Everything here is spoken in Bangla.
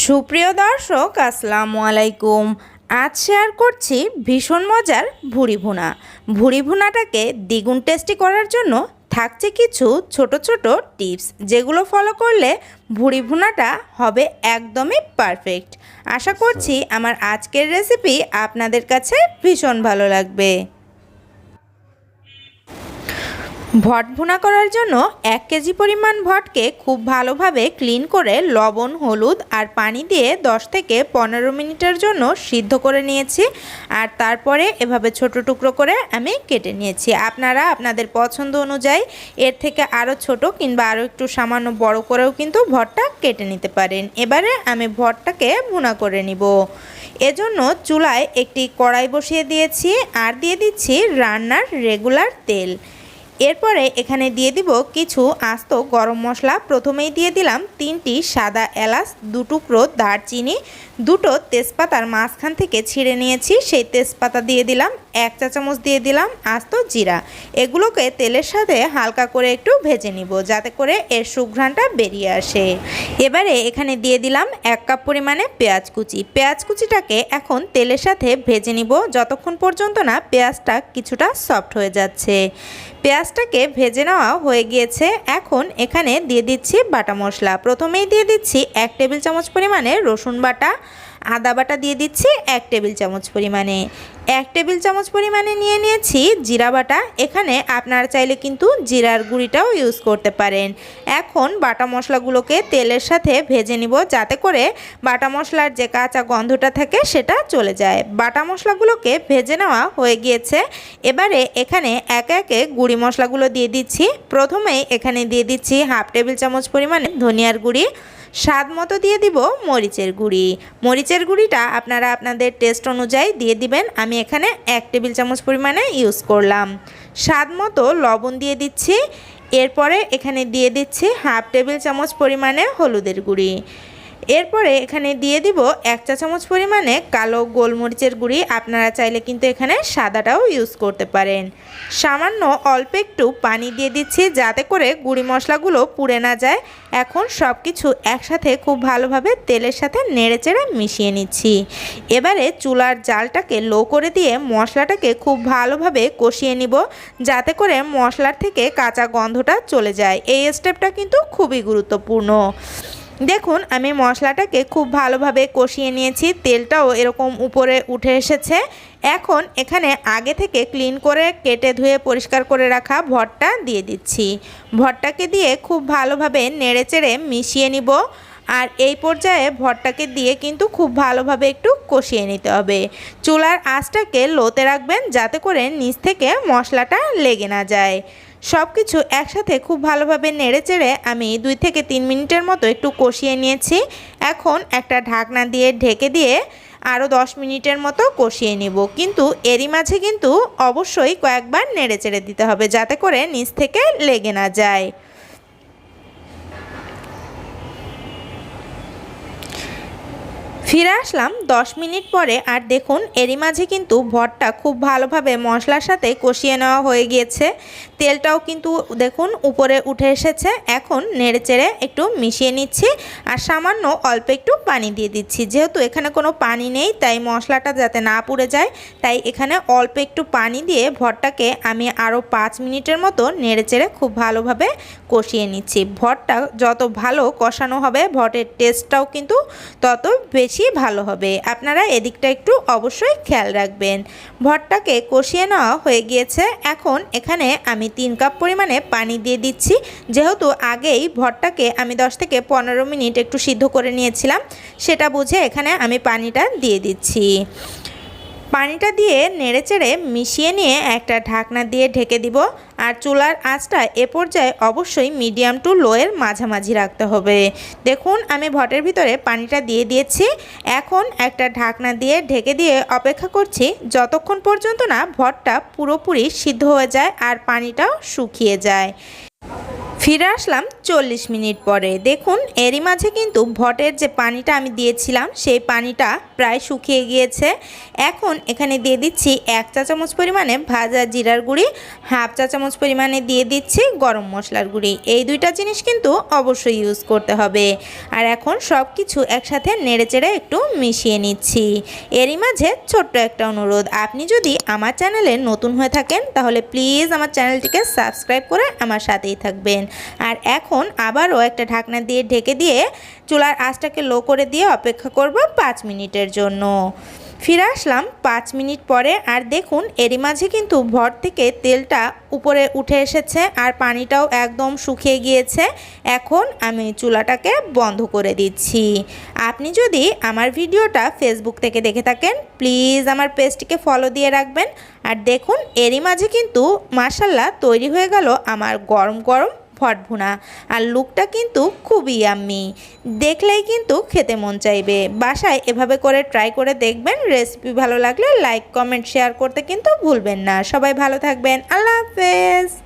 সুপ্রিয় দর্শক, আসসালামু আলাইকুম। আজ শেয়ার করছি ভীষণ মজার ভুড়ি ভুনা। ভুড়ি ভুনাটাকে দ্বিগুণ টেস্টি করার জন্য থাকছে কিছু ছোট ছোট টিপস, যেগুলো ফলো করলে ভুড়ি ভুনাটা হবে একদমই পারফেক্ট। আশা করছি আমার আজকের রেসিপি আপনাদের কাছে ভীষণ ভালো লাগবে। ভট ভুনা করার জন্য এক কেজি পরিমাণ ভটকে খুব ভালোভাবে ক্লিন করে লবণ, হলুদ আর পানি দিয়ে 10 থেকে পনেরো মিনিটের জন্য সিদ্ধ করে নিয়েছি। আর তারপরে এভাবে ছোট টুকরো করে আমি কেটে নিয়েছি। আপনারা আপনাদের পছন্দ অনুযায়ী এর থেকে আরও ছোট কিংবা আরও একটু সামান্য বড় করেও কিন্তু ভটটা কেটে নিতে পারেন। এবারে আমি ভটটাকে ভুনা করে নিব। এজন্য চুলায় একটি কড়াই বসিয়ে দিয়েছি আর দিয়ে দিচ্ছি রান্নার রেগুলার তেল। এরপরে এখানে দিয়ে দিব কিছু আস্ত গরম মশলা। প্রথমেই দিয়ে দিলাম তিনটি সাদা এলাচ দু টুকরো দারচিনি, দুটো তেজপাতার মাঝখান থেকে ছিঁড়ে নিয়েছি। সেই তেজপাতা দিয়ে দিলাম এক চা চামচ দিয়ে দিলাম আস্ত জিরা। এগুলোকে তেলের সাথে হালকা করে একটু ভেজে নিব যাতে করে এর সুঘ্রাণটা বেরিয়ে আসে। এবারে এখানে দিয়ে দিলাম এক কাপ পরিমাণে পেঁয়াজ কুচি। পেঁয়াজ কুচিটাকে এখন তেলের সাথে ভেজে নিব যতক্ষণ পর্যন্ত না পেঁয়াজটা কিছুটা সফট হয়ে যাচ্ছে। পেঁয়াজটাকে ভেজে নেওয়া হয়ে গিয়েছে। এখন এখানে দিয়ে দিচ্ছি বাটা মশলা। প্রথমেই দিয়ে দিচ্ছি এক টেবিল চামচ পরিমাণে রসুন বাটা। আদা বাটা দিয়ে দিচ্ছি এক টেবিল চামচ পরিমাণে। এক টেবিল চামচ পরিমাণে নিয়ে নিয়েছি জিরা বাটা। এখানে আপনারা চাইলে কিন্তু জিরার গুঁড়িটাও ইউজ করতে পারেন। এখন বাটা মশলাগুলোকে তেলের সাথে ভেজে নিব যাতে করে বাটা মশলার যে কাঁচা গন্ধটা থাকে সেটা চলে যায়। বাটা মশলাগুলোকে ভেজে নেওয়া হয়ে গিয়েছে। এবারে এখানে একে একে গুঁড়ি মশলাগুলো দিয়ে দিচ্ছি। প্রথমেই এখানে দিয়ে দিচ্ছি হাফ টেবিল চামচ পরিমাণে ধনিয়ার গুঁড়ি। স্বাদ মতো দিয়ে দিব মরিচের গুঁড়ি। মরিচের গুঁড়িটা আপনারা আপনাদের টেস্ট অনুযায়ী দিয়ে দিবেন। আমি এখানে এক টেবিল চামচ পরিমাণে ইউজ করলাম। স্বাদ মতো লবণ দিয়ে দিচ্ছি। এরপরে এখানে দিয়ে দিচ্ছি হাফ টেবিল চামচ পরিমাণে হলুদের গুঁড়ি। এরপরে এখানে দিয়ে দিব এক চা চামচ পরিমাণে কালো গোলমরিচের গুঁড়ি। আপনারা চাইলে কিন্তু এখানে সাদাটাও ইউজ করতে পারেন। সামান্য অল্প একটু পানি দিয়ে দিচ্ছি যাতে করে গুঁড়ি মশলাগুলো পুড়ে না যায়। এখন সব কিছু একসাথে খুব ভালোভাবে তেলের সাথে নেড়েচেড়ে মিশিয়ে নিচ্ছি। এবারে চুলার জালটাকে লো করে দিয়ে মশলাটাকে খুব ভালোভাবে কষিয়ে নিব যাতে করে মশলার থেকে কাঁচা গন্ধটা চলে যায়। এই স্টেপটা কিন্তু খুবই গুরুত্বপূর্ণ। দেখুন, আমি মশলাটাকে খুব ভালোভাবে কষিয়ে নিয়েছি, তেলটাও এরকম উপরে উঠে এসেছে। এখন এখানে আগে থেকে ক্লিন করে কেটে ধুয়ে পরিষ্কার করে রাখা ভরটা দিয়ে দিচ্ছি। ভরটাকে দিয়ে খুব ভালোভাবে নেড়েচেড়ে মিশিয়ে নিব। আর এই পর্যায়ে ভরটাকে দিয়ে কিন্তু খুব ভালোভাবে একটু কষিয়ে নিতে হবে। চুলার আঁচটাকে লোতে রাখবেন, যাতে করে নিচ থেকে মশলাটা লেগে না যায়। সব কিছু একসাথে খুব ভালোভাবে নেড়ে চেড়ে আমি দুই থেকে তিন মিনিটের মতো একটু কষিয়ে নিয়েছি। এখন একটা ঢাকনা দিয়ে ঢেকে দিয়ে আরও দশ মিনিটের মতো কষিয়ে নিব। কিন্তু এরই মাঝে কিন্তু অবশ্যই কয়েকবার নেড়ে চেড়ে দিতে হবে যাতে করে নিচ থেকে লেগে না যায়। ফিরে আসলাম দশ মিনিট পরে আর দেখুন এরই মাঝে কিন্তু ভরটা খুব ভালোভাবে মশলার সাথে কষিয়ে নেওয়া হয়ে গিয়েছে। তেলটাও কিন্তু দেখুন উপরে উঠে এসেছে। এখন নেড়েচেড়ে একটু মিশিয়ে নিচ্ছি আর সামান্য অল্প একটু পানি দিয়ে দিচ্ছি। যেহেতু এখানে কোনো পানি নেই, তাই মশলাটা যাতে না পুড়ে যায়, তাই এখানে অল্প একটু পানি দিয়ে ভরটাকে আমি আরও পাঁচ মিনিটের মতো নেড়েচেড়ে খুব ভালোভাবে কষিয়ে নিচ্ছি। ভরটা যত ভালো কষানো হবে ভটের টেস্টটাও কিন্তু তত বেশি ভালো হবে। আপনারা এদিকটা একটু অবশ্যই খেয়াল রাখবেন। ভরটাকে কষিয়ে নেওয়া হয়ে গিয়েছে। এখন এখানে আমি তিন কাপ পরিমাণে পানি দিয়ে দিচ্ছি। যেহেতু আগেই ভরটাকে আমি 10 থেকে পনেরো মিনিট একটু সিদ্ধ করে নিয়েছিলাম, সেটা বুঝে এখানে আমি পানিটা দিয়ে দিচ্ছি। পানিটা দিয়ে নেড়েচেড়ে মিশিয়ে নিয়ে একটা ঢাকনা দিয়ে ঢেকে দিব। আর চুলার আঁচটা এ পর্যায়ে অবশ্যই মিডিয়াম টু লোয়ের মাঝামাঝি রাখতে হবে। দেখুন, আমি ভটের ভিতরে পানিটা দিয়ে দিয়েছি। এখন একটা ঢাকনা দিয়ে ঢেকে দিয়ে অপেক্ষা করছি। যতক্ষণ পর্যন্ত না ভটটা পুরোপুরি সিদ্ধ হয়ে যায় আর পানিটাও শুকিয়ে যায়। ফিরে আসলাম চল্লিশ মিনিট পরে। দেখুন, এরই মাঝে কিন্তু ভটের যে পানিটা আমি দিয়েছিলাম, সেই পানিটা প্রায় শুকিয়ে গিয়েছে। এখন এখানে দিয়ে দিচ্ছি এক চা চামচ পরিমাণে ভাজা জিরার গুঁড়ি, হাফ চা চামচ পরিমাণে দিয়ে দিচ্ছি গরম মশলার গুঁড়ি। এই দুইটা জিনিস কিন্তু অবশ্যই ইউজ করতে হবে। আর এখন সব কিছু একসাথে নেড়েচেড়ে একটু মিশিয়ে নিচ্ছি। এরই মাঝে ছোট্ট একটা অনুরোধ, আপনি যদি আমার চ্যানেলে নতুন হয়ে থাকেন, তাহলে প্লিজ আমার চ্যানেলটিকে সাবস্ক্রাইব করে আমার সাথেই থাকবেন। আর এখন আবারও একটা ঢাকনা দিয়ে ঢেকে দিয়ে চুলার আঁচটাকে লো করে দিয়ে অপেক্ষা করব পাঁচ মিনিটের জন্য। ফিরে আসলাম পাঁচ মিনিট পরে আর দেখুন এরই মাঝে কিন্তু ভর থেকে তেলটা উপরে উঠে এসেছে আর পানিটাও একদম শুকিয়ে গিয়েছে। এখন আমি চুলাটাকে বন্ধ করে দিচ্ছি। আপনি যদি আমার ভিডিওটা ফেসবুক থেকে দেখে থাকেন প্লিজ আমার পেজটিকে ফলো দিয়ে রাখবেন। আর দেখুন এরই মাঝে কিন্তু মাসাল্লাহ তৈরি হয়ে গেল আমার গরম গরম ভট ভুনা আর লুকটা কিন্তু খুবই আম্মি দেখলেই কিন্তু খেতে মন চাইবে। বাসায় এভাবে করে ট্রাই করে দেখবেন রেসিপি ভালো লাগলে লাইক কমেন্ট শেয়ার করতে কিন্তু ভুলবেন না। সবাই ভালো থাকবেন। আল্লাহ হাফেজ।